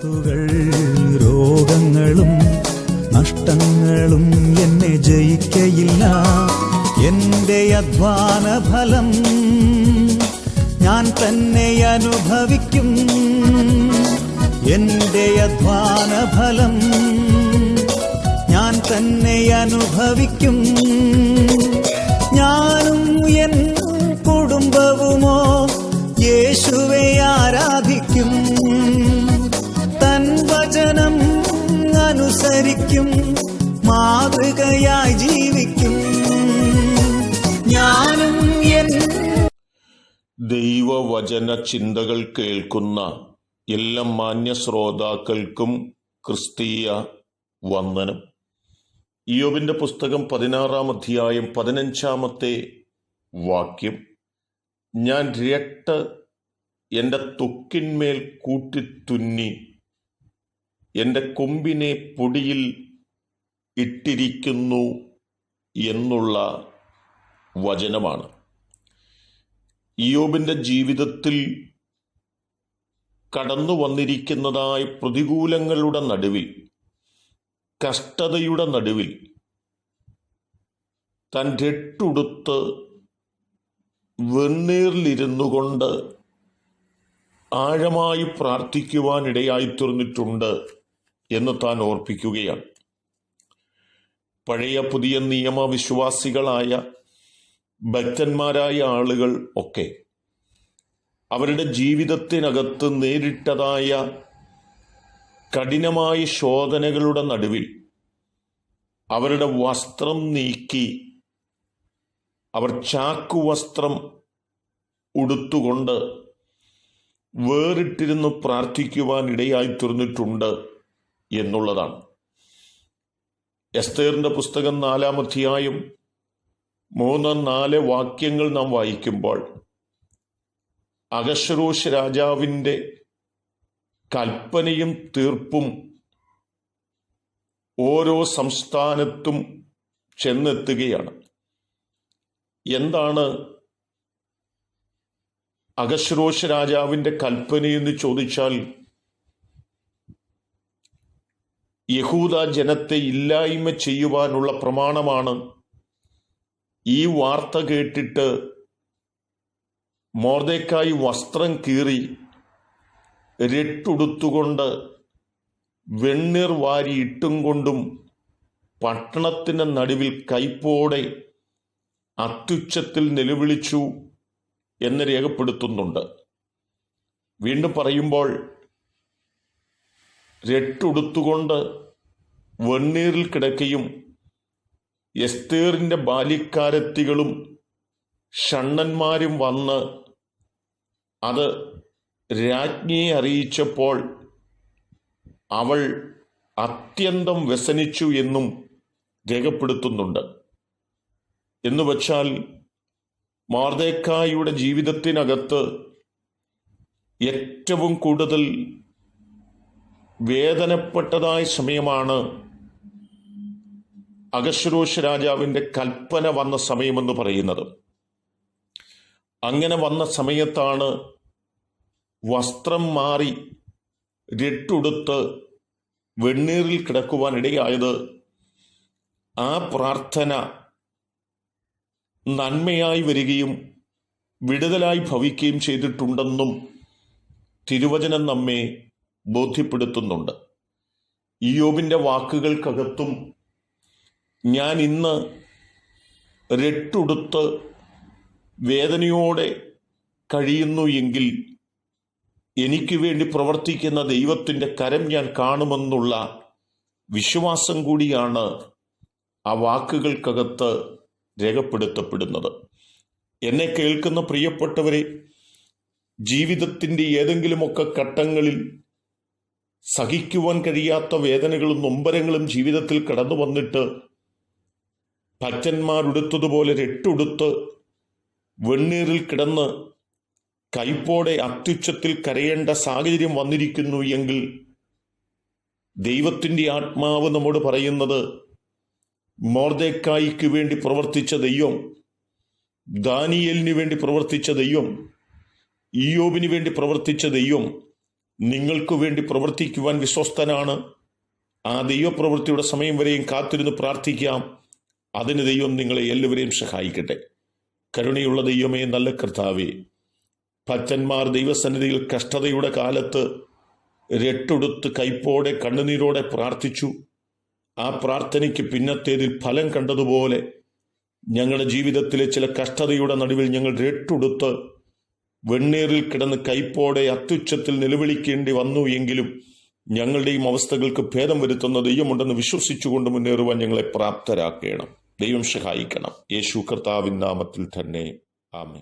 ആപത്തുകൾ രോഗങ്ങളും നഷ്ടങ്ങളും എന്നെ ജയിക്കയില്ല. എന്റെ അധ്വാന ഫലം ഞാൻ തന്നെ അനുഭവിക്കും. എന്റെ അധ്വാന ഫലം ഞാൻ തന്നെ അനുഭവിക്കും. ഞാനും എൻ കുടുംബവുമോ യേശുവെ ദൈവവചന ചിന്തകൾ കേൾക്കുന്ന എല്ലാ മാന്യ ശ്രോതാക്കൾക്കും ക്രിസ്തീയ വന്ദനം. ഇയോബിന്റെ പുസ്തകം പതിനാറാം അധ്യായം പതിനഞ്ചാമത്തെ വാക്യം. ഞാൻ രട്ട് എന്റെ തൊക്കിന്മേൽ കൂട്ടിത്തുന്നി എന്റെ കൊമ്പിനെ പൊടിയിൽ ഇട്ടിരിക്കുന്നു എന്നുള്ള വചനമാണ്. ഇയോബിന്റെ ജീവിതത്തിൽ കടന്നു വന്നിരിക്കുന്നതായ പ്രതികൂലങ്ങളുടെ നടുവിൽ കഷ്ടതയുടെ നടുവിൽ താൻ രട്ടുടുത്ത് വെണ്ണീറിലിരുന്നു കൊണ്ട് ആഴമായി പ്രാർത്ഥിക്കുവാൻ ഇടയായിത്തീർന്നിട്ടുണ്ട് എന്ന് താൻ ഓർപ്പിക്കുകയാണ്. പഴയ പുതിയ നിയമവിശ്വാസികളായ ഭക്തന്മാരായ ആളുകൾ ഒക്കെ അവരുടെ ജീവിതത്തിനകത്ത് നേരിട്ടതായ കഠിനമായ ശോധനകളുടെ നടുവിൽ അവരുടെ വസ്ത്രം നീക്കി അവർ ചാക്കുവസ്ത്രം ഉടുത്തുകൊണ്ട് വേറിട്ടിരുന്ന് പ്രാർത്ഥിക്കുവാൻ ഇടയായി തീർന്നിട്ടുണ്ട് എന്നുള്ളതാണ്. എസ്തേറിന്റെ പുസ്തകം നാലാം അധ്യായം മൂന്ന് നാല് വാക്യങ്ങൾ നാം വായിക്കുമ്പോൾ അഗശ്രൂഷ് രാജാവിന്റെ കൽപ്പനയും തീർപ്പും ഓരോ സംസ്ഥാനത്തും ചെന്നെത്തുകയാണ്. എന്താണ് അഗശ്രോഷ് രാജാവിന്റെ കൽപ്പനയെന്ന് ചോദിച്ചാൽ യഹൂദ ജനത്തെ ഇല്ലായ്മ ചെയ്യുവാനുള്ള പ്രമാണമാണ് ഈ വാർത്ത കേട്ടിട്ട് മോർദേക്കായി വസ്ത്രം കീറി രട്ടുടുത്തുകൊണ്ട് വെണ്ണീർ വാരി ഇട്ടും കൊണ്ടും പട്ടണത്തിന്റെ നടുവിൽ കൈപ്പോടെ അത്യുച്ചത്തിൽ നിലവിളിച്ചു എന്ന് രേഖപ്പെടുത്തുന്നുണ്ട്. വീണ്ടും പറയുമ്പോൾ രട്ടുടുത്തുകൊണ്ട് വെണ്ണീറിൽ കിടക്കുകയും എസ്തേറിന്റെ ബാല്യക്കാരത്തികളും ഷണ്ണന്മാരും വന്ന് അത് രാജ്ഞിയെ അറിയിച്ചപ്പോൾ അവൾ അത്യന്തം വ്യസനിച്ചു എന്നും രേഖപ്പെടുത്തുന്നുണ്ട്. എന്നു വച്ചാൽ മാർദേക്കായുടെ ജീവിതത്തിനകത്ത് ഏറ്റവും കൂടുതൽ വേദനപ്പെട്ടതായ സമയമാണ് അഗശ്രോഷ് രാജാവിന്റെ കൽപ്പന വന്ന സമയമെന്ന് പറയുന്നത്. അങ്ങനെ വന്ന സമയത്താണ് വസ്ത്രം മാറി രട്ടുടുത്ത് വെണ്ണീറിൽ കിടക്കുവാൻ ഇടയായത് ആ പ്രാർത്ഥന നന്മയായി വരികയും വിടുതലായി ഭവിക്കുകയും ചെയ്തിട്ടുണ്ടെന്നും തിരുവചനം നമ്മെ ബോധ്യപ്പെടുത്തുന്നുണ്ട്. ഇയോബിന്റെ വാക്കുകൾക്കകത്തും ഞാൻ ഇന്ന് രട്ടുടുത്ത് വേദനയോടെ കഴിയുന്നു എങ്കിൽ എനിക്ക് വേണ്ടി പ്രവർത്തിക്കുന്ന ദൈവത്തിന്റെ കരം ഞാൻ കാണുമെന്നുള്ള വിശ്വാസം കൂടിയാണ് ആ വാക്കുകൾക്കകത്ത് രേഖപ്പെടുത്തപ്പെടുന്നത്. എന്നെ കേൾക്കുന്ന പ്രിയപ്പെട്ടവരെ ജീവിതത്തിന്റെ ഏതെങ്കിലുമൊക്കെ ഘട്ടങ്ങളിൽ സഹിക്കുവാൻ കഴിയാത്ത വേദനകളും നൊമ്പരങ്ങളും ജീവിതത്തിൽ കടന്നു വന്നിട്ട് ഭക്തന്മാരുടുത്തതുപോലെ രട്ടുടുത്ത് വെണ്ണീറിൽ കിടന്ന് കൈപ്പോടെ അത്യുച്ചത്തിൽ കരയേണ്ട സാഹചര്യം വന്നിരിക്കുന്നു എങ്കിൽ ദൈവത്തിന്റെ ആത്മാവ് നമ്മോട് പറയുന്നത് മോർദേക്കായിക്ക് വേണ്ടി പ്രവർത്തിച്ച ദൈവം ദാനിയലിന് വേണ്ടി പ്രവർത്തിച്ച ദൈവം ഇയോബിന് വേണ്ടി പ്രവർത്തിച്ച ദൈവം നിങ്ങൾക്കു വേണ്ടി പ്രവർത്തിക്കുവാൻ വിശ്വസ്തനാണ്. ആ ദൈവപ്രവൃത്തിയുടെ സമയം വരെയും കാത്തിരുന്ന് പ്രാർത്ഥിക്കാം. അതിന് ദൈവം നിങ്ങളെ എല്ലാവരെയും സഹായിക്കട്ടെ. കരുണയുള്ള ദൈവമേ നല്ല കർത്താവേ ഭക്തന്മാർ ദൈവസന്നിധിയിൽ കഷ്ടതയുടെ കാലത്ത് രട്ടുടുത്ത് കൈപ്പോടെ കണ്ണുനീരോടെ പ്രാർത്ഥിച്ചു. ആ പ്രാർത്ഥനയ്ക്ക് പിന്നത്തേതിൽ ഫലം കണ്ടതുപോലെ ഞങ്ങളുടെ ജീവിതത്തിലെ ചില കഷ്ടതയുടെ നടുവിൽ ഞങ്ങൾ രട്ടുടുത്ത് വെണ്ണീറിൽ കിടന്ന് കൈപ്പോടെ അത്യുച്ചത്തിൽ നിലവിളിക്കേണ്ടി വന്നു എങ്കിലും ഞങ്ങളുടെയും അവസ്ഥകൾക്ക് ഭേദം വരുത്തുന്ന ദൈവമുണ്ടെന്ന് വിശ്വസിച്ചുകൊണ്ട് മുന്നേറുവാൻ ഞങ്ങളെ പ്രാപ്തരാക്കണം. ദൈവം സഹായിക്കണം യേശു കർത്താവിൻ നാമത്തിൽ തന്നെ. ആമേ